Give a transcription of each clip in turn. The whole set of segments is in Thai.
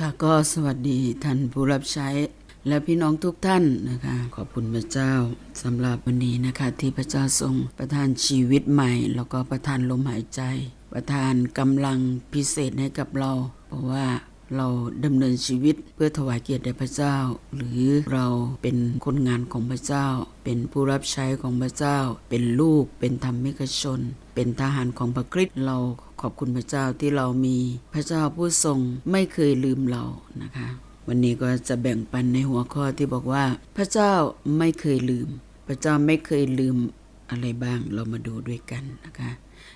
ค่ะก็สวัสดีท่านผู้รับใช้และพี่น้องทุกท่านนะคะ ขอบคุณพระเจ้าสำหรับวันนี้นะคะ ที่พระเจ้าทรงประทานชีวิตใหม่ แล้วก็ประทานลมหายใจ ประทานกำลังพิเศษให้กับเรา เพราะว่าเราดำเนินชีวิตเพื่อถวายเกียรติแด่พระเจ้า หรือเราเป็นคนงานของพระเจ้า เป็นผู้รับใช้ของพระเจ้า เป็นลูกเป็นธรรมิกชน เป็นทหารของพระคริสต์เรา ขอบคุณพระเจ้าที่เรามีพระเจ้าผู้ทรงไม่เคยลืมเรานะคะ วันนี้ก็จะแบ่งปันในหัวข้อที่บอกว่า พระเจ้าไม่เคยลืม พระเจ้าไม่เคยลืมอะไรบ้างเรามาดูด้วยกันนะคะ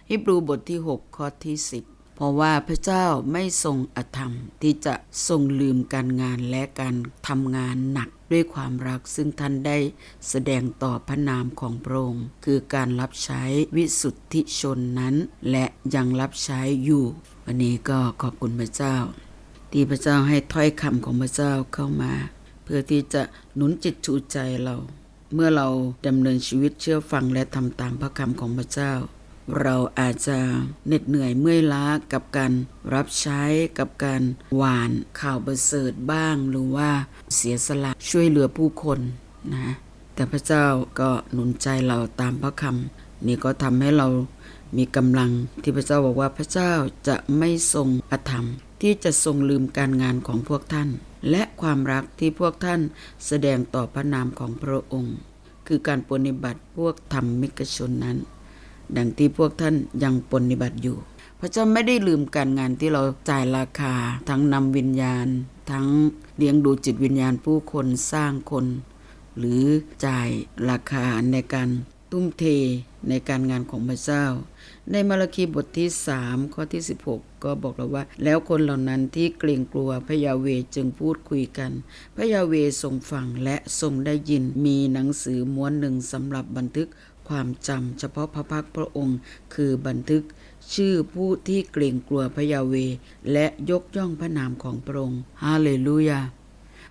ฮิบรูบทที่ 6 ข้อที่ 10 เพราะว่าพระเจ้าไม่ทรงอธรรมที่จะทรงลืมการงานและการทำงานหนักด้วยความรักซึ่งท่านได้แสดงต่อพระนามของพระองค์คือการรับใช้วิสุทธิชนนั้น และยังรับใช้อยู่ วันนี้ก็ขอบคุณพระเจ้า ที่พระเจ้าให้ถ้อยคำของพระเจ้าเข้ามา เพื่อที่จะหนุนจิตชูใจเรา เมื่อเราดำเนินชีวิตเชื่อฟังและทำตามพระคำของพระเจ้า เราอาจจะเหน็ดเหนื่อยเมื่อยล้ากับการรับใช้กับการหวานข่าวประเสริฐบ้าง หรือว่าเสียสละช่วยเหลือผู้คนนะแต่พระเจ้าก็หนุนใจเราตามพระคำนี่ก็ทำให้เรามีกำลังที่พระเจ้าบอกว่าพระเจ้าจะไม่ทรงอธรรม ที่จะทรงลืมการงานของพวกท่าน และความรักที่พวกท่านแสดงต่อพระนามของพระองค์ คือการปฏิบัติพวกธรรมมิกชนนั้น ดังที่พวกท่านยังปฏิบัติอยู่ พระเจ้าไม่ได้ลืมการงานที่เราจ่ายราคา ทั้งนำวิญญาณ ทั้งเลี้ยงดูจิตวิญญาณผู้คนสร้างคน หรือจ่ายราคาในการตุ้มเทในการงานของพระเจ้า ในมาระคีบทที่ 3 ข้อที่ 16 ก็บอกเราว่า แล้วคนเหล่านั้นที่เกรงกลัวพระยาเวจึงพูดคุยกัน พระยาเวทรงฟังและทรงได้ยินมีหนังสือม้วนหนึ่งสำหรับบันทึก ความจำเฉพาะพระพักพระองค์ คือบันทึกชื่อผู้ที่เกรงกลัวพระยาเว และยกย่องพระนามของพระองค์ฮาเลลูยา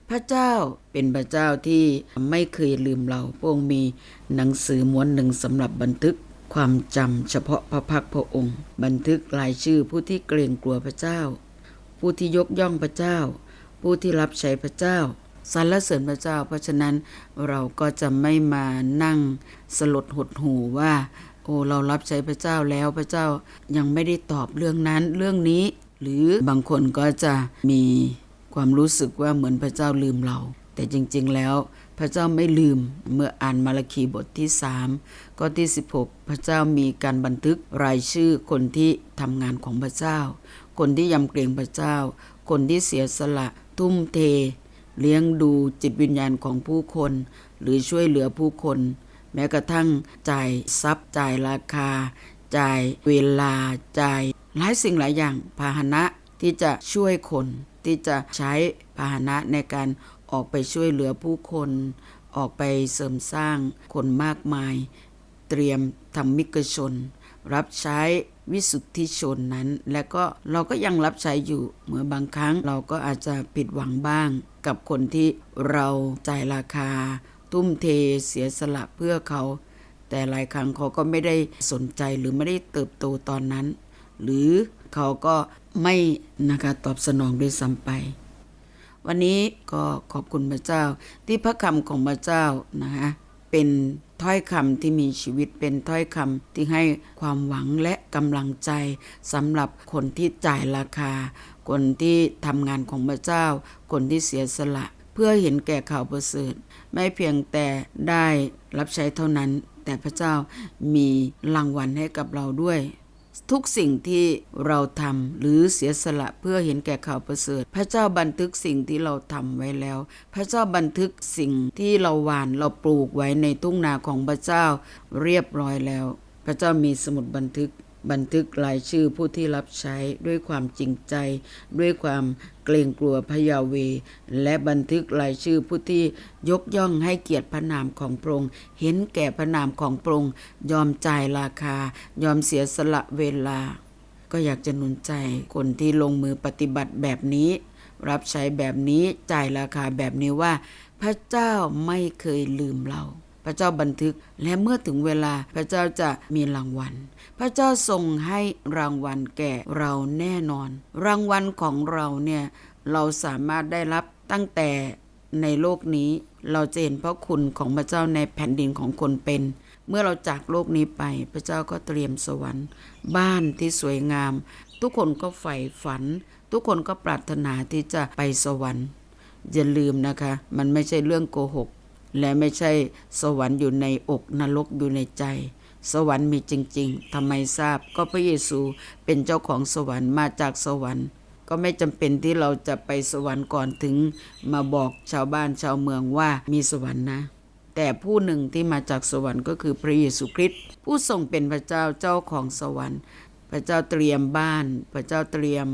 พระเจ้าเป็นพระเจ้าที่ไม่เคยลืมเราพระองค์มีหนังสือม้วนหนึ่งสำหรับบันทึกความจำเฉพาะพระพักพระองค์ บันทึกรายชื่อผู้ที่เกรงกลัวพระเจ้า ผู้ที่ยกย่องพระเจ้า ผู้ที่รับใช้พระเจ้า สรรเสริญพระเจ้า เพราะฉะนั้นเราก็จะไม่มานั่งสลดหดหูว่า โอ้เรารับใช้พระเจ้าแล้วพระเจ้ายังไม่ได้ตอบเรื่องนั้นเรื่องนี้ หรือบางคนก็จะมีความรู้สึกว่าเหมือนพระเจ้าลืมเรา แต่จริงๆแล้วพระเจ้าไม่ลืมเมื่ออ่านมาระคีบทที่3ข้อที่ 16 พระเจ้ามีการบันทึกรายชื่อคนที่ทำงานของพระเจ้า คนที่ยำเกรงพระเจ้า คนที่เสียสละ ทุ่มเท เลี้ยงดูจิตวิญญาณของผู้คน หรือช่วยเหลือผู้คน แม้กระทั่งจ่ายทรัพย์จ่ายราคา จ่ายเวลาจ่ายหลายสิ่งหลายอย่างพาหนะที่จะช่วยคน ที่จะใช้พาหนะในการออกไปช่วยเหลือผู้คน ออกไปเสริมสร้างคนมากมาย เตรียมทำมิกชน รับใช้ วิสุทธิชนนั้น และก็เราก็ยังรับใช้อยู่เมื่อบางครั้งเราก็อาจจะผิดหวังบ้าง กับคนที่เราจ่ายราคา ทุ่มเทเสียสละเพื่อเขา แต่หลายครั้งเขาก็ไม่ได้สนใจหรือไม่ได้เติบโตตอนนั้น หรือเขาก็ไม่นะคะตอบสนองด้วยซ้ำไป วันนี้ก็ขอบคุณพระเจ้าที่พระคำของพระเจ้านะคะเป็น ถ้อยคำที่มีชีวิตเป็นถ้อยคำที่ให้ความหวังและกำลังใจสำหรับคนที่จ่ายราคา คนที่ทำงานของพระเจ้า คนที่เสียสละ เพื่อเห็นแก่ข่าวประเสริฐไม่เพียงแต่ได้รับใช้เท่านั้น แต่พระเจ้ามีรางวัลให้กับเราด้วย ทุกสิ่งที่เราทำหรือเสียสละเพื่อเห็นแก่ข่าวประเสริฐ พระเจ้าบันทึกสิ่งที่เราทำไว้แล้ว พระเจ้าบันทึกสิ่งที่เราหว่านเราปลูกไว้ในทุ่งนาของพระเจ้าเรียบร้อยแล้ว พระเจ้ามีสมุดบันทึก บันทึกรายชื่อผู้ที่รับใช้ด้วยความจริงใจ ด้วยความเกรงกลัวพยาเว และบันทึกรายชื่อผู้ที่ยกย่องให้เกียรติพระนามของพระองค์เห็นแก่พระนามของพระองค์ยอมจ่ายราคา ยอมเสียสละเวลา ก็อยากจะหนุนใจคนที่ลงมือปฏิบัติแบบนี้ รับใช้แบบนี้จ่ายราคาแบบนี้ว่า พระเจ้าไม่เคยลืมเรา พระเจ้าบันทึกและเมื่อถึงเวลาพระเจ้าจะมีรางวัล พระเจ้าทรงให้รางวัลแก่เราแน่นอน รางวัลของเราเนี่ยเราสามารถได้รับตั้งแต่ในโลกนี้เราจะเห็นพระคุณของพระเจ้าในแผ่นดินของคนเป็น เมื่อเราจากโลกนี้ไปพระเจ้าก็เตรียมสวรรค์ บ้านที่สวยงาม ทุกคนก็ใฝ่ฝัน ทุกคนก็ปรารถนาที่จะไปสวรรค์อย่าลืมนะคะ มันไม่ใช่เรื่องโกหก และไม่ใช่สวรรค์อยู่ในอกนรกอยู่ในใจ สวรรค์มีจริง ๆทำไมทราบก็พระเยซูเป็นเจ้าของสวรรค์มาจากสวรรค์ ก็ไม่จำเป็นที่เราจะไปสวรรค์ก่อนถึง มาบอกชาวบ้านชาวเมืองว่ามีสวรรค์นะ แต่ผู้หนึ่งที่มาจากสวรรค์ก็คือพระเยซูคริสต์ผู้ทรงเป็นพระเจ้าเจ้าของสวรรค์พระเจ้าเตรียมบ้าน พระเจ้าเตรียม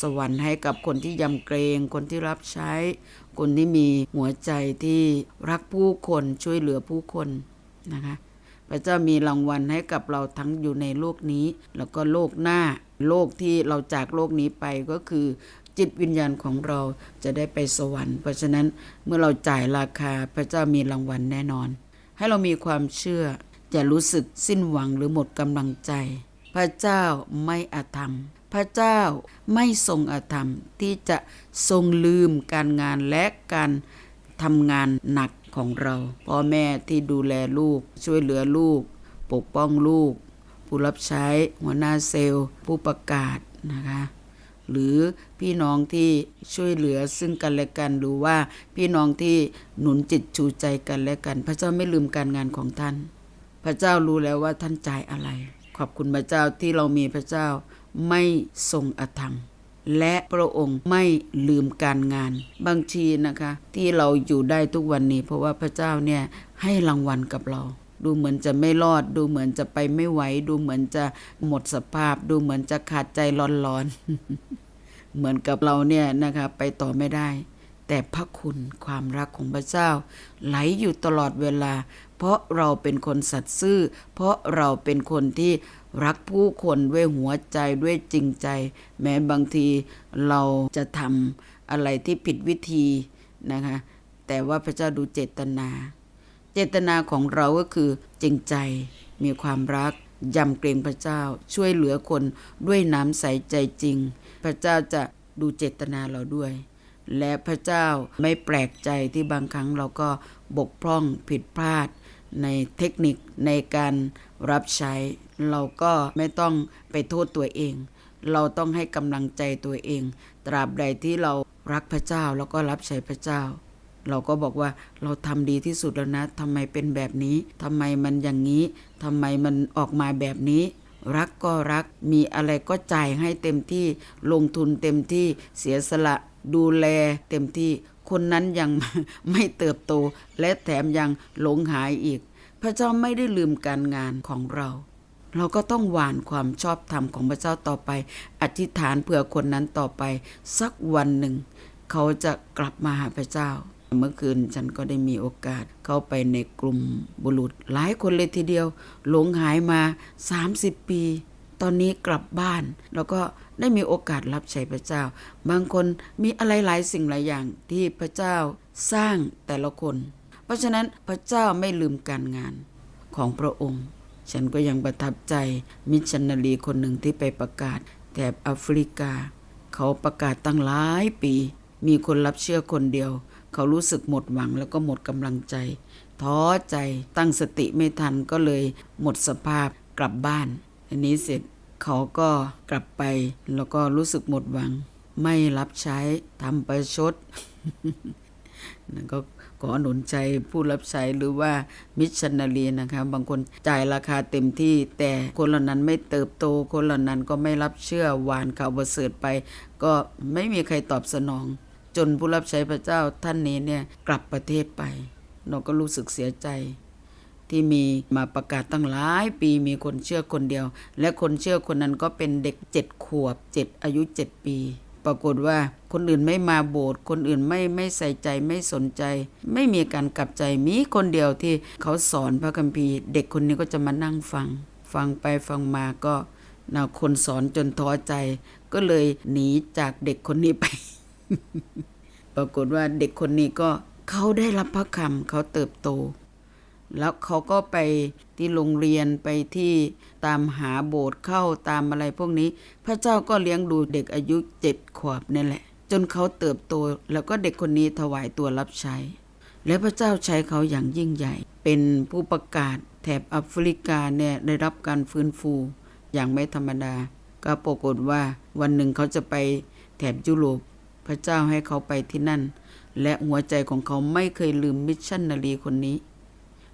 สวรรค์ให้กับคนที่ยำเกรง คนที่รับใช้ คนที่มีหัวใจที่รักผู้คนช่วยเหลือผู้คนนะคะ พระเจ้ามีรางวัลให้กับเราทั้งอยู่ในโลกนี้ แล้วก็โลกหน้าโลกที่เราจากโลกนี้ไปก็คือจิตวิญญาณของเราจะได้ไปสวรรค์ เพราะฉะนั้นเมื่อเราจ่ายราคาพระเจ้ามีรางวัลแน่นอน ให้เรามีความเชื่ออย่ารู้สึกสิ้นหวังหรือหมดกำลังใจ พระเจ้าไม่อาธรรม พระเจ้าไม่ทรงอาธรรมที่จะทรงลืมการงานและการทำงานหนักของเราพ่อแม่ที่ดูแลลูก ช่วยเหลือลูก ปกป้องลูก ผู้รับใช้หัวหน้าเซลล์ ผู้ประกาศนะคะหรือพี่น้องที่ช่วยเหลือซึ่งกันและกันหรือว่าพี่น้องที่หนุนจิตชูใจกันและกัน พระเจ้าไม่ลืมการงานของท่าน พระเจ้ารู้แล้วว่าท่านจ่ายอะไร ขอบคุณพระเจ้าที่เรามีพระเจ้า ไม่ทรงอธรรม และพระองค์ไม่ลืมการงาน บางทีนะคะ ที่เราอยู่ได้ทุกวันนี้ เพราะว่าพระเจ้าเนี่ยให้รางวัลกับเรา ดูเหมือนจะไม่รอด ดูเหมือนจะไปไม่ไหว ดูเหมือนจะหมดสภาพ ดูเหมือนจะขาดใจร้อนๆ เหมือนกับเราเนี่ยนะคะไปต่อไม่ได้แต่พระคุณความรักของพระเจ้า ไหลอยู่ตลอดเวลา เพราะเราเป็นคนสัตย์ซื่อ เพราะเราเป็นคนที่ รักผู้คนด้วยหัวใจด้วยจริงใจ แม้บางทีเราจะทำอะไรที่ผิดวิธีนะคะ แต่ว่าพระเจ้าดูเจตนา เจตนาของเราก็คือจริงใจมีความรักยำเกรงพระเจ้าช่วยเหลือคนด้วยน้ำใสใจจริง พระเจ้าจะดูเจตนาเราด้วย และพระเจ้าไม่แปลกใจที่บางครั้งเราก็บกพร่องผิดพลาดในเทคนิคในการรับใช้ เราก็ไม่ต้องไปโทษตัวเอง เราต้องให้กำลังใจตัวเอง ตราบใดที่เรารักพระเจ้าแล้วก็รับใช้พระเจ้า เราก็บอกว่าเราทำดีที่สุดแล้วนะทำไมเป็นแบบนี้ทำไมมันอย่างนี้ทำไมมันออกมาแบบนี้รักก็รักมีอะไรก็จ่ายให้เต็มที่ลงทุนเต็มที่เสียสละดูแลเต็มที่ คนนั้นยังไม่เติบโต และแถมยังหลงหายอีก พระเจ้าไม่ได้ลืมการงานของเรา เราก็ต้องหวานความชอบธรรมของพระเจ้าต่อไป อธิษฐานเผื่อคนนั้นต่อไป สักวันหนึ่ง เขาจะกลับมาหาพระเจ้า เมื่อคืนฉันก็ได้มีโอกาสเข้าไปในกลุ่มบุรุษ หลายคนเลยทีเดียว หลงหายมา 30 ปี ตอนนี้กลับบ้าน แล้วก็ได้มีโอกาสรับใช้พระเจ้า บางคนมีอะไรหลายสิ่งหลายอย่างที่พระเจ้าสร้างแต่ละคน เพราะฉะนั้นพระเจ้าไม่ลืมการงานของพระองค์ ฉันก็ยังประทับใจมิชชันนารีคนหนึ่งที่ไปประกาศแถบแอฟริกา เขาประกาศตั้งหลายปี มีคนรับเชื่อคนเดียว เขารู้สึกหมดหวังแล้วก็หมดกำลังใจ ท้อใจตั้งสติไม่ทันก็เลยหมดสภาพกลับบ้านอันนี้เสร็จเขาก็กลับไปแล้วก็รู้สึกหมดหวัง ไม่รับใช้ทำประชดนั่นก็ ขอหนุนใจผู้รับใช้หรือว่ามิชชันนารีนะคะบางคนจ่ายราคาเต็มที่ แต่คนเหล่านั้นไม่เติบโต คนเหล่านั้นก็ไม่รับเชื่อหวานข่าวประเสริฐไป ก็ไม่มีใครตอบสนอง จนผู้รับใช้พระเจ้าท่านนี้เนี่ยกลับประเทศไปเราก็รู้สึกเสียใจที่มีมาประกาศตั้งหลายปีมีคนเชื่อคนเดียว และคนเชื่อคนนั้นก็เป็นเด็กเจ็ดขวบเจ็ดอายุเจ็ดปี ปรากฏว่าคนอื่นไม่มาโบสถ์คนอื่นไม่ไม่ใส่ใจไม่สนใจ ไม่มีการกลับใจมีคนเดียวที่เขาสอนพระคัมภีร์ เด็กคนนี้ก็จะมานั่งฟัง ฟังไปฟังมาก็นะคนสอนจนท้อใจ ก็เลยหนีจากเด็กคนนี้ไป ปรากฏว่าเด็กคนนี้ก็เขาได้รับพระคำเขาเติบโต แล้วเขาก็ไปที่โรงเรียนไปที่ตามหาโบสถ์เข้าตามอะไรพวกนี้ พระเจ้าก็เลี้ยงดูเด็กอายุเจ็ดขวบนี่แหละ จนเขาเติบโตแล้วก็เด็กคนนี้ถวายตัวรับใช้ และพระเจ้าใช้เขาอย่างยิ่งใหญ่ เป็นผู้ประกาศแถบแอฟริกาเนี่ยได้รับการฟื้นฟูอย่างไม่ธรรมดา ก็ปรากฏว่าวันหนึ่งเขาจะไปแถบยุโรปพระเจ้าให้เขาไปที่นั่น และหัวใจของเขาไม่เคยลืมมิชชันนารีคนนี้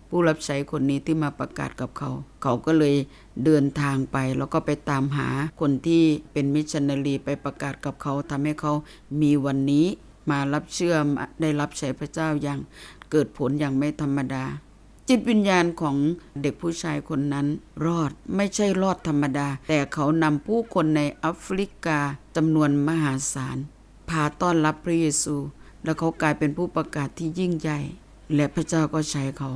ผู้รับใช้คนนี้ที่มาประกาศกับเขา เขาก็เลยเดินทางไป แล้วก็ไปตามหาคนที่เป็นมิชชันนารีไปประกาศกับเขาทำให้เขามีวันนี้มารับเชื่อมได้รับใช้พระเจ้าอย่างเกิดผลอย่างไม่ธรรมดา จิตวิญญาณของเด็กผู้ชายคนนั้น รอดไม่ใช่รอดธรรมดา แต่เขานำผู้คนในแอฟริกาจำนวนมหาศาลพาต้อนรับพระเยซู แล้วเขากลายเป็นผู้ประกาศที่ยิ่งใหญ่ และพระเจ้าก็ใช้เขา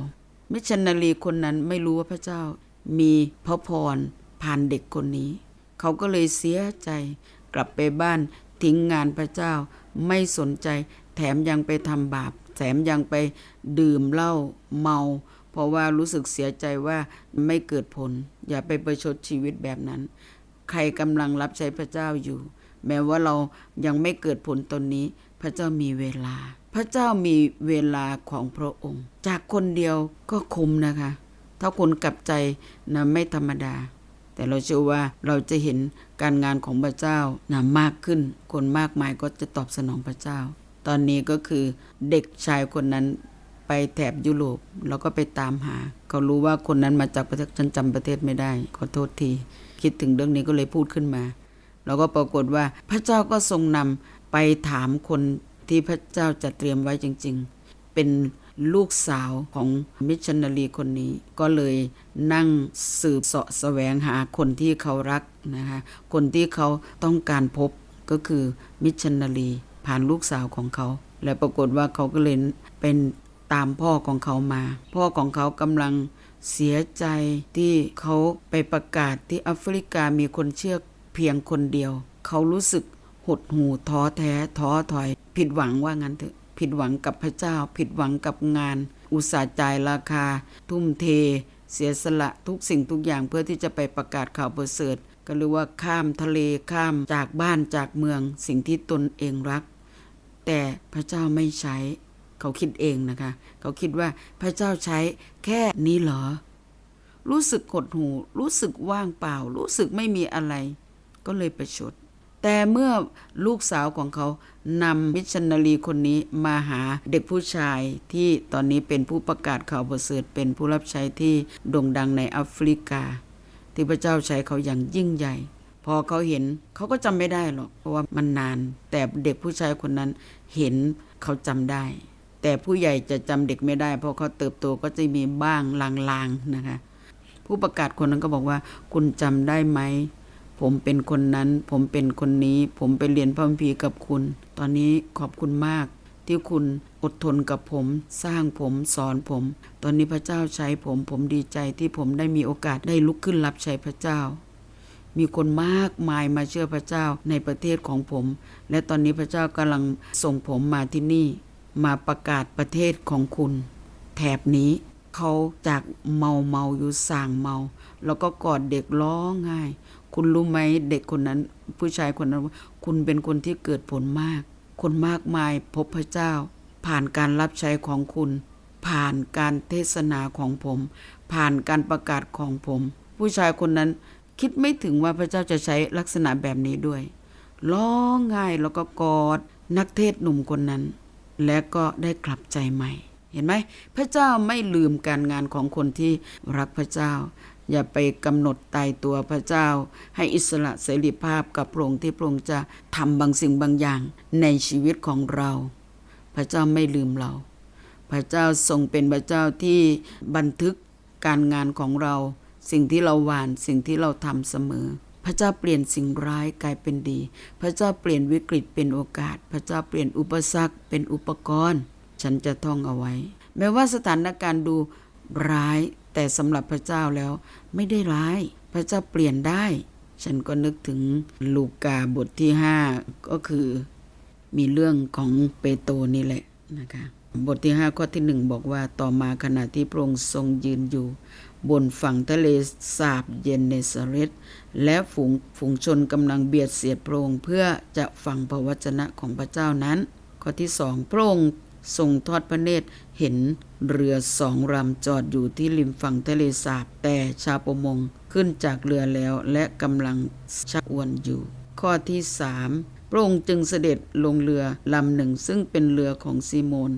มิชันนารีคนนั้นไม่รู้ว่าพระเจ้ามีพระพรผ่านเด็กคนนี้ เขาก็เลยเสียใจกลับไปบ้านทิ้งงานพระเจ้าไม่สนใจ แถมยังไปทำบาป แถมยังไปดื่มเหล้าเมา เพราะว่ารู้สึกเสียใจว่าไม่เกิดผล อย่าไปประชดชีวิตแบบนั้น ใครกำลังรับใช้พระเจ้าอยู่ แม้ว่าเรายังไม่เกิดผลตนนี้ พระเจ้ามีเวลา พระเจ้ามีเวลาของพระองค์ จากคนเดียวก็คุมนะคะ ถ้าคนกลับใจนะไม่ธรรมดา แต่เราเชื่อว่าเราจะเห็นการงานของพระเจ้านะมากขึ้น คนมากมายก็จะตอบสนองพระเจ้า ตอนนี้ก็คือเด็กชายคนนั้นไปแถบยุโรปแล้วก็ไปตามหา เขารู้ว่าคนนั้นมาจากประเทศฉันจำประเทศไม่ได้ ขอโทษที คิดถึงเรื่องนี้ก็เลยพูดขึ้นมา แล้วก็ปรากฏว่าพระเจ้าก็ทรงนำ ไปถามคนที่พระเจ้าจะเตรียมไว้จริง ๆ เป็นลูกสาวของมิชชันนารีคนนี้ ก็เลยนั่งสืบเสาะแสวงหาคนที่เขารักนะคะคนที่เขาต้องการพบก็คือมิชชันนารีผ่านลูกสาวของเขา และปรากฏว่าเขาก็เลยเป็นตามพ่อของเขามา พ่อของเขากำลังเสียใจที่เขาไปประกาศที่แอฟริกามีคนเชื่อเพียงคนเดียว เขารู้สึก หดหูท้อแท้ท้อถอย ผิดหวังว่างั้นเถอะผิดหวังกับพระเจ้า ผิดหวังกับงาน อุตสาห์จ่ายราคา ทุ่มเท เสียสละทุกสิ่งทุกอย่างเพื่อที่จะไปประกาศข่าวประเสริฐก็เรียกว่าข้ามทะเลข้ามจากบ้านจากเมือง สิ่งที่ตนเองรัก แต่พระเจ้าไม่ใช้ เขาคิดเองนะคะ เขาคิดว่าพระเจ้าใช้แค่นี้เหรอ รู้สึกหดหูรู้สึกว่างเปล่า รู้สึกไม่มีอะไร ก็เลยประชด แต่เมื่อลูกสาวของเขานำมิชชันนารีคนนี้มาหาเด็กผู้ชายที่ตอนนี้เป็นผู้ประกาศข่าวประเสริฐเป็นผู้รับใช้ที่โด่งดังในแอฟริกา ที่พระเจ้าใช้เขาอย่างยิ่งใหญ่ พอเขาเห็นเขาก็จำไม่ได้หรอกเพราะว่ามันนาน แต่เด็กผู้ชายคนนั้นเห็นเขาจำได้ แต่ผู้ใหญ่จะจำเด็กไม่ได้ เพราะเขาเติบโตก็จะมีบ้างลางๆนะคะ ผู้ประกาศคนนั้นก็บอกว่า คุณจำได้ไหม ผมเป็นคนนั้น ผมเป็นคนนี้ ผมไปเรียนพระคัมภีร์กับคุณ ตอนนี้ขอบคุณมาก ที่คุณอดทนกับผม สร้างผมสอนผม ตอนนี้พระเจ้าใช้ผม ผมดีใจที่ผมได้มีโอกาสได้ลุกขึ้นรับใช้พระเจ้า มีคนมากมายมาเชื่อพระเจ้าในประเทศของผม และตอนนี้พระเจ้ากำลังส่งผมมาที่นี่ มาประกาศประเทศของคุณ แถบนี้เขาจากเมาเมาอยู่สั่งเมา แล้วก็กอดเด็กร้องไห้ คุณรู้ไหมเด็กคนนั้น ผู้ชายคนนั้น คุณเป็นคนที่เกิดผลมาก คนมากมายพบพระเจ้า ผ่านการรับใช้ของคุณ ผ่านการเทศนาของผม ผ่านการประกาศของผม ผู้ชายคนนั้นคิดไม่ถึงว่าพระเจ้าจะใช้ลักษณะแบบนี้ด้วยร้องไห้แล้วก็กอดนักเทศหนุ่มคนนั้น และก็ได้กลับใจใหม่ เห็นไหมพระเจ้าไม่ลืมการงานของคนที่รักพระเจ้า อย่าไปกำหนดตายตัวพระเจ้า ให้อิสระเสรีภาพกับพระองค์ที่พระองค์จะทำบางสิ่งบางอย่างในชีวิตของเรา พระเจ้าไม่ลืมเรา พระเจ้าทรงเป็นพระเจ้าที่บันทึกการงานของเรา สิ่งที่เราหวานสิ่งที่เราทำเสมอ พระเจ้าเปลี่ยนสิ่งร้ายกลายเป็นดี พระเจ้าเปลี่ยนวิกฤตเป็นโอกาส พระเจ้าเปลี่ยนอุปสรรคเป็นอุปกรณ์ ฉันจะท่องเอาไว้ แม้ว่าสถานการณ์ดูร้าย แต่สำหรับพระเจ้าแล้วไม่ได้ร้าย พระเจ้าเปลี่ยนได้ ฉันก็นึกถึงลูกาบทที่ห้าก็คือมีเรื่องของเปโตนี่แหละนะคะบทที่ 5 ข้อที่ 1 บอกว่าต่อมาขณะที่พระองค์ทรงยืนอยู่ บนฝั่งทะเลสาบเยนเนสเรตและฝูงฝูงชนกำลังเบียดเสียดพระองค์เพื่อจะฟังพระวจนะของพระเจ้านั้น ข้อที่สองพระองค์ทรงทอดพระเนตร เห็นเรือสองลำจอดอยู่ที่ริมฝั่งทะเลสาบ แต่ชาวประมงขึ้นจากเรือแล้วและกำลังชักอวนอยู่ ข้อที่สามพระองค์จึงเสด็จลงเรือลำหนึ่งซึ่งเป็นเรือของซีโมน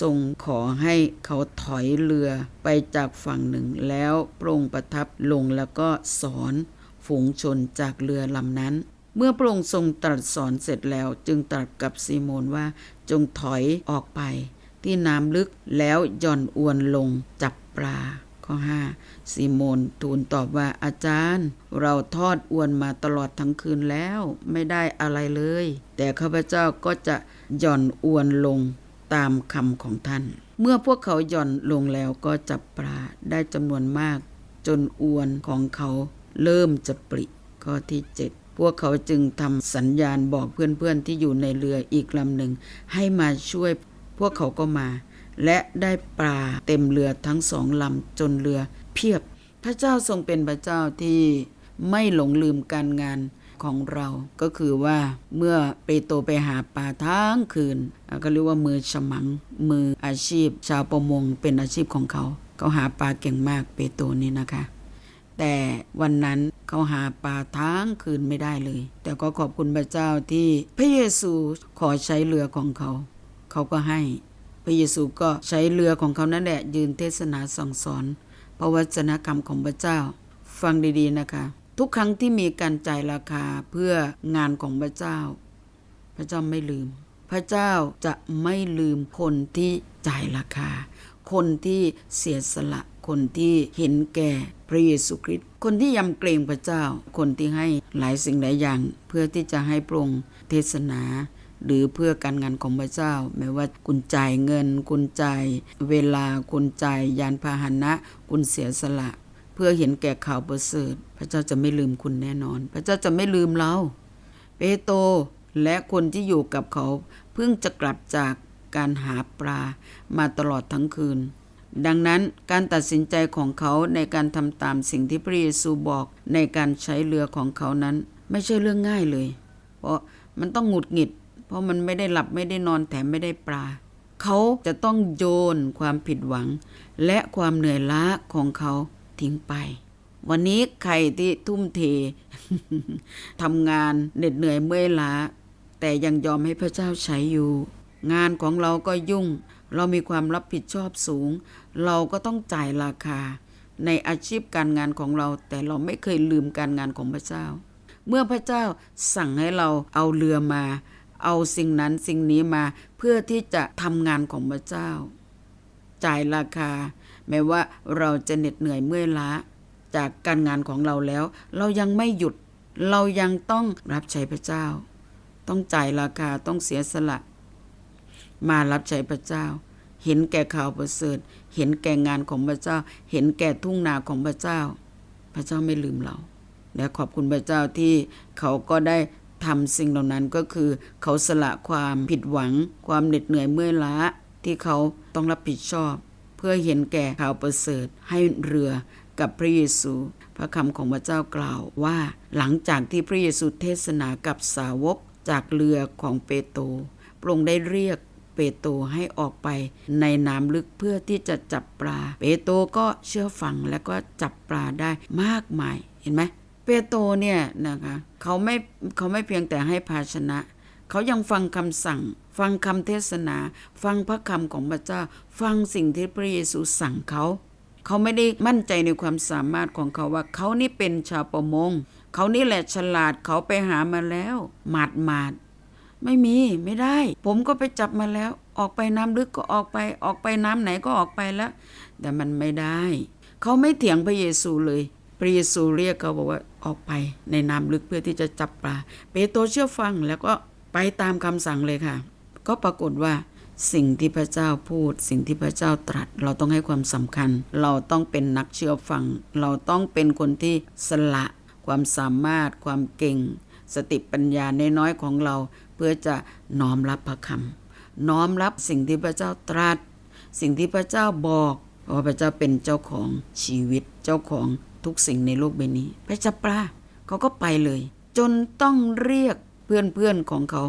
ทรงขอให้เขาถอยเรือไปจากฝั่งหนึ่ง แล้วพระองค์ประทับลงแล้วก็สอนฝูงชนจากเรือลำนั้น เมื่อพระองค์ทรงตรัสสอนเสร็จแล้ว จึงตรัสกับซีโมนว่าจงถอยออกไป ที่น้ำลึกแล้วหย่อนอวนลงจับปลา ข้อ 5 ซีโมนทูลตอบว่าอาจารย์ เราทอดอวนมาตลอดทั้งคืนแล้วไม่ได้อะไรเลย แต่ข้าพเจ้าก็จะหย่อนอวนลงตามคำของท่าน เมื่อพวกเขาหย่อนลงแล้วก็จับปลาได้จำนวนมาก จนอวนของเขาเริ่มจะปริ ข้อที่ 7พวกเขาจึงทำสัญญาณบอกเพื่อนๆที่อยู่ในเรืออีกลำหนึ่ง ให้มาช่วย วกเขาก็มา และได้ปลาเต็มเรือทั้งสองลำจนเรือเพียบ พระเจ้าทรงเป็นพระเจ้าที่ไม่หลงลืมการงานของเราก็คือว่าเมื่อเปโตรไปหาปลาทั้งคืน ก็เรียกว่ามือฉมัง มืออาชีพ ชาวประมงเป็นอาชีพของเขาเขาหาปลาเก่งมากเปโตรนี่นะคะ แต่วันนั้นเขาหาปลาทั้งคืนไม่ได้เลย แต่ก็ขอบคุณพระเจ้าที่พระเยซูขอใช้เรือของเขา เขาก็ให้ พระเยซูก็ใช้เรือของเขานั่นแหละ ยืนเทศนาสั่งสอนพระวจนะกรรมของพระเจ้า ฟังดีๆนะคะ ทุกครั้งที่มีการจ่ายราคาเพื่องานของพระเจ้า พระเจ้าไม่ลืม พระเจ้าจะไม่ลืมคนที่จ่ายราคา คนที่เสียสละคนที่เห็นแก่พระเยซูคริสต์ คนที่ยำเกรงพระเจ้า คนที่ให้หลายสิ่งหลายอย่าง เพื่อที่จะให้พระองค์เทศนา หรือเพื่อการงานของพระเจ้าแม้ว่าคุณจ่ายเงิน คุณจ่ายเวลาคุณจ่ายยานพาหนะ คุณเสียสละ เพื่อเห็นแก่ข่าวประเสริฐ พระเจ้าจะไม่ลืมคุณแน่นอน พระเจ้าจะไม่ลืมเราเปโตรและคนที่อยู่กับเขาเพิ่งจะกลับจากการหาปลามาตลอดทั้งคืน ดังนั้นการตัดสินใจของเขาในการทำตามสิ่งที่พระเยซูบอกในการใช้เรือของเขานั้น ไม่ใช่เรื่องง่ายเลย เพราะมันต้องหงุดหงิด ราะมันไม่ได้หลับไม่ได้นอนแถมไม่ได้ปลา เขาจะต้องโยนความผิดหวัง และความเหนื่อยล้าของเขาทิ้งไป วันนี้ใครที่ทุ่มเททำงานเหน็ดเหนื่อยเมื่อยล้า แต่ยังยอมให้พระเจ้าใช้อยู่ งานของเราก็ยุ่ง เรามีความรับผิดชอบสูง เราก็ต้องจ่ายราคา ในอาชีพการงานของเรา แต่เราไม่เคยลืมการงานของพระเจ้า เมื่อพระเจ้าสั่งให้เราเอาเรือมา เอาสิ่งนั้นสิ่งนี้มาเพื่อที่จะทำงานของพระเจ้า จ่ายราคา แม้ว่าเราจะเหน็ดเหนื่อยเมื่อยล้า จากการงานของเราแล้ว เรายังไม่หยุด เรายังต้องรับใช้พระเจ้า ต้องจ่ายราคาต้องเสียสละ มารับใช้พระเจ้า เห็นแก่ข่าวประเสริฐ เห็นแก่งานของพระเจ้า เห็นแก่ทุ่งนาของพระเจ้า พระเจ้าไม่ลืมเราและขอบคุณพระเจ้าที่เขาก็ได้ ทำสิ่งเหล่านั้นก็คือ เขาสละความผิดหวัง ความเหน็ดเหนื่อยเมื่อยล้า ที่เขาต้องรับผิดชอบ เพื่อเห็นแก่ข่าวประเสริฐให้เรือกับพระเยซู พระคำของพระเจ้ากล่าวว่า หลังจากที่พระเยซูเทศนากับสาวกจากเรือของเปโตรพระองค์ได้เรียกเปโตรให้ออกไปในน้ำลึกเพื่อที่จะจับปลา เปโตรก็เชื่อฟังแล้วก็จับปลาได้มากมาย เห็นไหม เปโตรเนี่ยนะคะเขาไม่เขาไม่เพียงแต่ให้ภาชนะ เขายังฟังคำสั่ง ฟังคำเทศนา ฟังพระคำของพระเจ้า ฟังสิ่งที่พระเยซูสั่งเขาเขาไม่ได้มั่นใจในความสามารถของเขาว่าเขานี่เป็นชาวประมง เขานี่แหละฉลาดเขาไปหามาแล้วหมาดหมาดไม่มีไม่ได้ ผมก็ไปจับมาแล้ว ออกไปน้ำลึกก็ออกไป ออกไปน้ำไหนก็ออกไปแล้ว แต่มันไม่ได้ เขาไม่เถียงพระเยซูเลย พระเยซูเรียกเขาบอกว่า ออกไปในน้ำลึกเพื่อที่จะจับปลา เปโตรเชื่อฟังแล้วก็ไปตามคำสั่งเลยค่ะ ก็ปรากฏว่าสิ่งที่พระเจ้าพูด สิ่งที่พระเจ้าตรัส เราต้องให้ความสำคัญ เราต้องเป็นนักเชื่อฟัง เราต้องเป็นคนที่สละความสามารถ ความเก่ง สติปัญญาในน้อยของเรา เพื่อจะน้อมรับพระคำน้อมรับสิ่งที่พระเจ้าตรัส สิ่งที่พระเจ้าบอกเพราะพระเจ้าเป็นเจ้าของชีวิตเจ้าของ ทุกสิ่งในโลกใบนี้ ไปจับปลาเขาก็ไปเลย จนต้องเรียกเพื่อนๆของเขา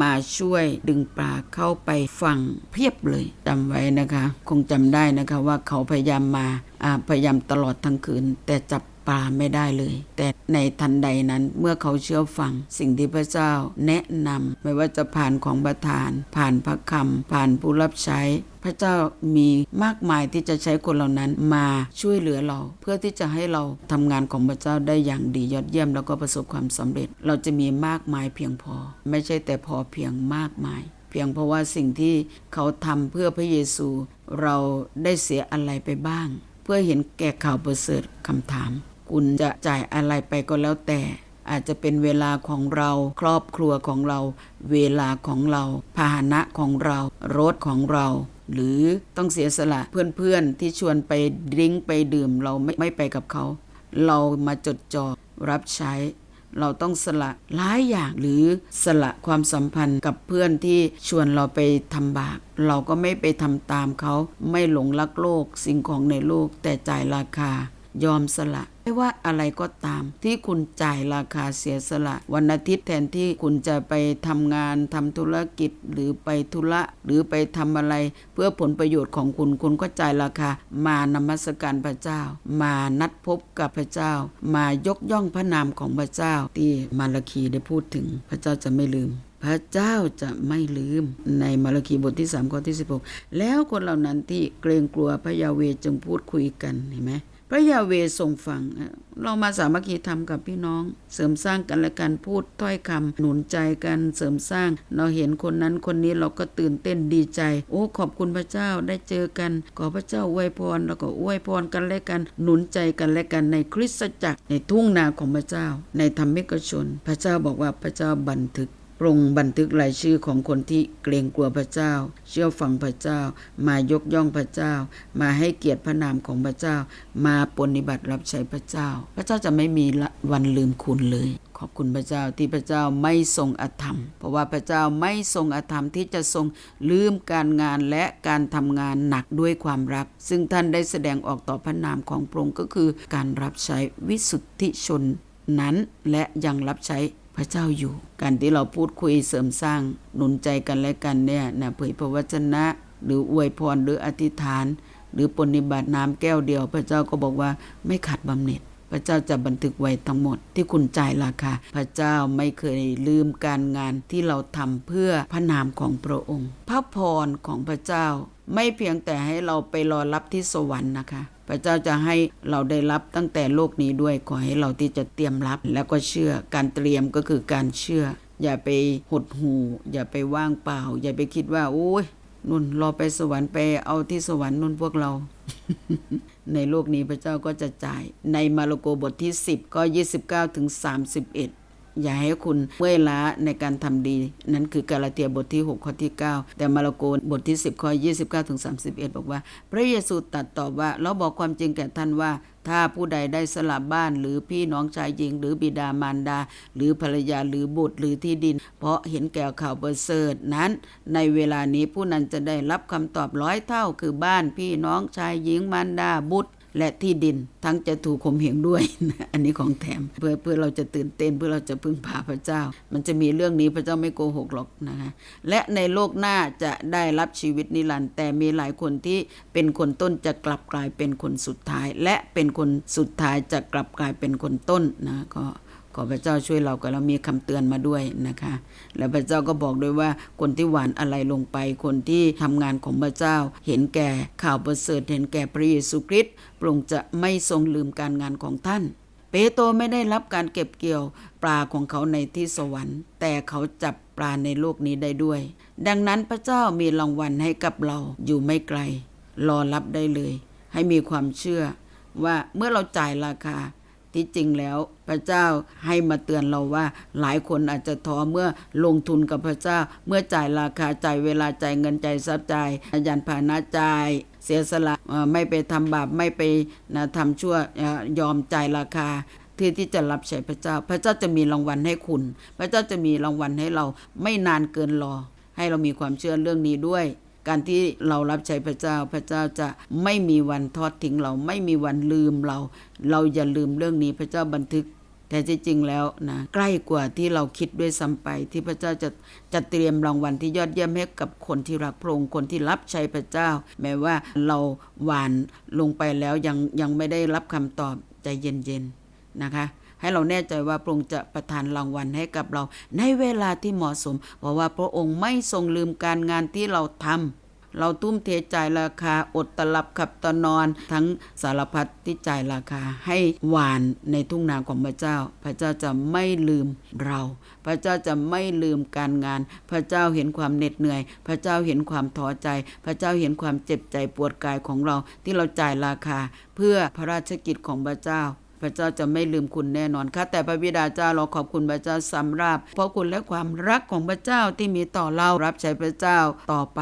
มาช่วยดึงปลาเข้าไปฝั่งเพียบเลยจำไว้นะคะ คงจำได้นะคะว่าเขาพยายามมาอ่าพยายามตลอดทั้งคืน แต่จับ ปลาไม่ได้เลย แต่ในทันใดนั้นเมื่อเขาเชื่อฟัง สิ่งที่พระเจ้าแนะนำไม่ว่าจะผ่านของประทาน ผ่านพระคำผ่านผู้รับใช้ พระเจ้ามีมากมายที่จะใช้คนเหล่านั้นมาช่วยเหลือเรา เพื่อที่จะให้เราทำงานของพระเจ้าได้อย่างดียอดเยี่ยม แล้วก็ประสบความสำเร็จ เราจะมีมากมายเพียงพอ ไม่ใช่แต่พอเพียงมากมาย เพียงเพราะว่าสิ่งที่เขาทำเพื่อพระเยซู เราได้เสียอะไรไปบ้าง เพื่อเห็นแก่ข่าวประเสริฐคำถาม คุณจะจ่ายอะไรไปก็แล้วแต่ อาจจะเป็นเวลาของเราครอบครัวของเรา เวลาของเรา พาหนะของเรา รถของเรา หรือต้องเสียสละเพื่อนๆที่ชวนไปดิ้งไปดื่มเราไม่ไม่ไปกับเขา เรามาจดจ่อรับใช้ เราต้องสละหลายอย่างหรือสละความสัมพันธ์กับเพื่อนที่ชวนเราไปทำบาปเราก็ไม่ไปทำตามเขาไม่หลงรักโลกสิ่งของในโลกแต่จ่ายราคายอมสละ ไม่ว่าอะไรก็ตาม ที่คุณจ่ายราคาเสียสละ วันอาทิตย์แทนที่คุณจะไปทำงานทำธุรกิจหรือไปธุระหรือไปทำอะไร เพื่อผลประโยชน์ของคุณคุณก็จ่ายราคามานมัสการพระเจ้า มานัดพบกับพระเจ้า มายกย่องพระนามของพระเจ้า ที่มาลาคีได้พูดถึงพระเจ้าจะไม่ลืมพระเจ้าจะไม่ลืมในมาระคีบทที่3ข้อที่ 16 แล้วคนเหล่านั้นที่เกรงกลัวพระยาเวจึงพูดคุยกันเห็นไหม พระยาเวทรงฟัง เรามาสามัคคีธรรมกับพี่น้อง เสริมสร้างกันและกันพูดถ้อยคำหนุนใจกันเสริมสร้าง เราเห็นคนนั้นคนนี้เราก็ตื่นเต้นดีใจ โอ้ขอบคุณพระเจ้าได้เจอกัน ขอพระเจ้าอวยพรแล้วก็อวยพรกันและกัน หนุนใจกันและกันในคริสตจักรในทุ่งนาของพระเจ้า ในธรรมิกชน พระเจ้าบอกว่าพระเจ้าบันทึก ปรงบันทึกรายชื่อของคนที่เกรงกลัวพระเจ้า เชื่อฟังพระเจ้า มายกย่องพระเจ้า มาให้เกียรติพระนามของพระเจ้า มาปฏิบัติรับใช้พระเจ้า พระเจ้าจะไม่มีวันลืมคุณเลย ขอบคุณพระเจ้าที่พระเจ้าไม่ทรงอธรรม เพราะว่าพระเจ้าไม่ทรงอธรรมที่จะทรงลืมการงานและการทำงานหนักด้วยความรัก ซึ่งท่านได้แสดงออกต่อพระนามของพระองค์ก็คือการรับใช้วิสุทธิชนนั้นและยังรับใช้ พระเจ้าอยู่ การที่เราพูดคุยเสริมสร้างหนุนใจกันและกันเนี่ยนะเผยพระวจนะ หรืออวยพรหรืออธิษฐาน หรือปฏิบัติน้ำแก้วเดียว พระเจ้าก็บอกว่าไม่ขาดบำเหน็จ พระเจ้าจะบันทึกไว้ทั้งหมดที่คุณจ่ายราคาพระเจ้าไม่เคยลืมการงานที่เราทำเพื่อพระนามของพระองค์ พระพรของพระเจ้าไม่เพียงแต่ให้เราไปรอรับที่สวรรค์นะคะ พระเจ้าจะให้เราได้รับตั้งแต่โลกนี้ด้วยขอให้เราที่จะเตรียมรับ แล้วก็เชื่อการเตรียมก็คือการเชื่อ อย่าไปหดหูอย่าไปว่างเปล่า อย่าไปคิดว่า โอ้ยนุ่นรอไปสวรรค์ไปเอาที่สวรรค์นุ่นพวกเรา ในโลกนี้พระเจ้าก็จะจ่าย ในมาระโกบทที่ 10 ก็ 29ถึง31 อย่าให้คุณเมื่อยล้าในการทำดี นั้นคือกาลาเทียบทที่ 6 ข้อที่ 9 แต่มาระโกบทที่ 10 ข้อ 29ถึง31 บอกว่า พระเยซูตัดตอบว่า เราบอกความจริงแก่ท่านว่า ถ้าผู้ใดได้สละบ้านหรือพี่น้องชายหญิง หรือบิดามารดา หรือภรรยาหรือบุตรหรือที่ดิน เพราะเห็นแก่ข่าวประเสริฐนั้น ในเวลานี้ผู้นั้นจะได้รับคำตอบร้อยเท่าคือบ้านพี่น้องชายหญิงมารดาบุตร และที่ดินทั้งจะถูกข่มเหงด้วย อันนี้ของแถมเพื่อเพื่อเราจะตื่นเต้นเพื่อเราจะพึ่งพาพระเจ้า มันจะมีเรื่องนี้พระเจ้าไม่โกหกหรอกนะคะและในโลกหน้าจะได้รับชีวิตนิรันดร์แต่มีหลายคนที่เป็นคนต้นจะกลับกลายเป็นคนสุดท้าย และเป็นคนสุดท้ายจะกลับกลายเป็นคนต้นนะก็ ขอพระเจ้าช่วยเราก็เรามีคำเตือนมาด้วยนะคะ แล้วพระเจ้าก็บอกด้วยว่าคนที่หวานอะไรลงไปคนที่ทำงานของพระเจ้า เห็นแก่ข่าวประเสริฐเห็นแก่พระเยซูคริสต์พระองค์จะไม่ทรงลืมการงานของท่าน เปโตรไม่ได้รับการเก็บเกี่ยวปลาของเขาในที่สวรรค์ แต่เขาจับปลาในโลกนี้ได้ด้วย ดังนั้นพระเจ้ามีรางวัลให้กับเราอยู่ไม่ไกล รอรับได้เลย ให้มีความเชื่อว่าเมื่อเราจ่ายราคา ที่จริงแล้ว พระเจ้าให้มาเตือนเราว่า หลายคนอาจจะท้อเมื่อลงทุนกับพระเจ้า เมื่อจ่ายราคาจ่ายเวลาจ่ายเงินจ่ายทรัพย์จ่ายยานพาหนะจ่ายเสียสละไม่ไปทำบาปไม่ไปนะทำชั่วยอมจ่ายราคาที่ที่จะรับใช้พระเจ้า พระเจ้าจะมีรางวัลให้คุณ พระเจ้าจะมีรางวัลให้เราไม่นานเกินรอ ให้เรามีความเชื่อเรื่องนี้ด้วย การที่เรารับใช้พระเจ้าพระเจ้าจะไม่มีวันทอดทิ้งเราไม่มีวันลืมเรา เราอย่าลืมเรื่องนี้พระเจ้าบันทึกแต่จริงแล้วนะใกล้กว่าที่เราคิดด้วยซ้ำไป ที่พระเจ้าจะจะเตรียมรางวัลที่ยอดเยี่ยมให้กับคนที่รักพระองค์คนที่รับใช้พระเจ้า แม้ว่าเราหวานลงไปแล้วยังยังไม่ได้รับคำตอบใจเย็นๆนะคะ ให้เราแน่ใจว่าพระองค์จะประทานรางวัลให้กับเรา ในเวลาที่เหมาะสม เพราะว่าพระองค์ไม่ทรงลืมการงานที่เราทำเราทุ่มเทจ่ายราคาอดตะลับขับตะนอน ทั้งสารพัดที่จ่ายราคาให้หวานในทุ่งนาของพระเจ้า พระเจ้าจะไม่ลืมเรา พระเจ้าจะไม่ลืมการงาน พระเจ้าเห็นความเหน็ดเหนื่อย พระเจ้าเห็นความท้อใจ พระเจ้าเห็นความเจ็บใจปวดกายของเราที่เราจ่ายราคา เพื่อพระราชกิจของพระเจ้า พระเจ้าจะไม่ลืมคุณแน่นอนค่ะแต่พระบิดาเจ้าเราขอบคุณพระเจ้าสำหรับเพราะคุณและความรักของพระเจ้าที่มีต่อเรารับใช้พระเจ้าต่อไป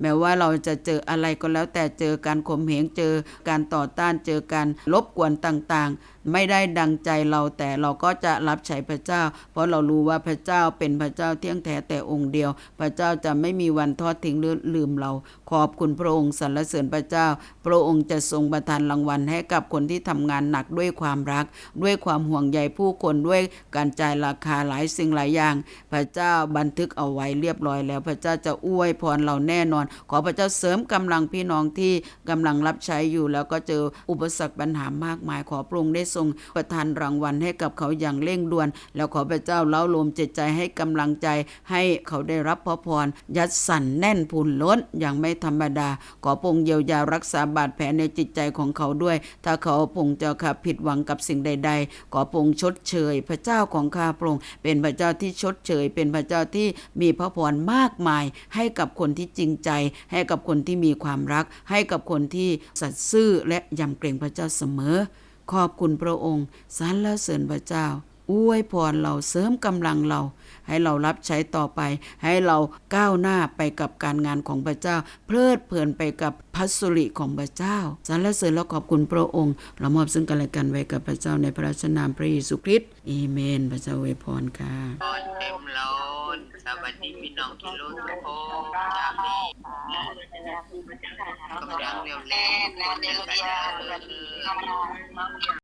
แม้ว่าเราจะเจออะไรก็แล้วแต่เจอการข่มเหงเจอการต่อต้านเจอการลบกวนต่างๆ ไม่ได้ดังใจเราแต่เราก็จะรับใช้พระเจ้า เพราะเรารู้ว่าพระเจ้าเป็นพระเจ้าเที่ยงแท้แต่องค์เดียว พระเจ้าจะไม่มีวันทอดทิ้งหรือลืมเรา ขอบคุณพระองค์สรรเสริญพระเจ้า พระองค์จะทรงประทานรางวัลให้กับคนที่ทำงานหนักด้วยความรัก ด้วยความห่วงใยผู้คนด้วยการจ่ายราคาหลายสิ่งหลายอย่าง พระเจ้าบันทึกเอาไว้เรียบร้อยแล้ว พระเจ้าจะอวยพรเราแน่นอน ขอพระเจ้าเสริมกำลังพี่น้องที่กำลังรับใช้อยู่แล้วก็เจออุปสรรคปัญหามากมายขอพระองค์ได้ทรงประทานรางวัลให้กับเขาอย่างเร่งด่วน แล้วขอพระเจ้าเล้าลมจิตใจให้กำลังใจ ให้เขาได้รับพระพร ยัดสั่นแน่นพูนล้นอย่างไม่ธรรมดา ขอพงค์เยียวยารักษาบาดแผลในจิตใจของเขาด้วย ถ้าเขาพงค์เจ้าค่ะผิดหวังกับสิ่งใด ๆ ขอพงค์ชดเชย พระเจ้าของข้าพระองค์เป็นพระเจ้าที่ชดเชย เป็นพระเจ้าที่มีพระพรมากมาย ให้กับคนที่จริงใจ ให้กับคนที่มีความรัก ให้กับคนที่สัตย์ซื่อและยำเกรงพระเจ้าเสมอ ขอบคุณพระองค์สรรเสริญพระเจ้าอวยพรเราเสริมกำลังเรา ให้เรารับใช้ต่อไป ให้เราก้าวหน้าไปกับการงานของพระเจ้า เพลิดเพลินไปกับพัสริของพระเจ้าสรรเสริญและขอบคุณพระองค์ เรามอบซึ่งกันและกันไว้กับพระเจ้าในพระราชนามพระเยซูคริสต์เอเมน พระเจ้าอวยพรค่ะพรเต็มล้น สวัสดีพี่น้องที่รู้ทุกคนจากนี้กำลังเร็วแล่นและเร็วเดียว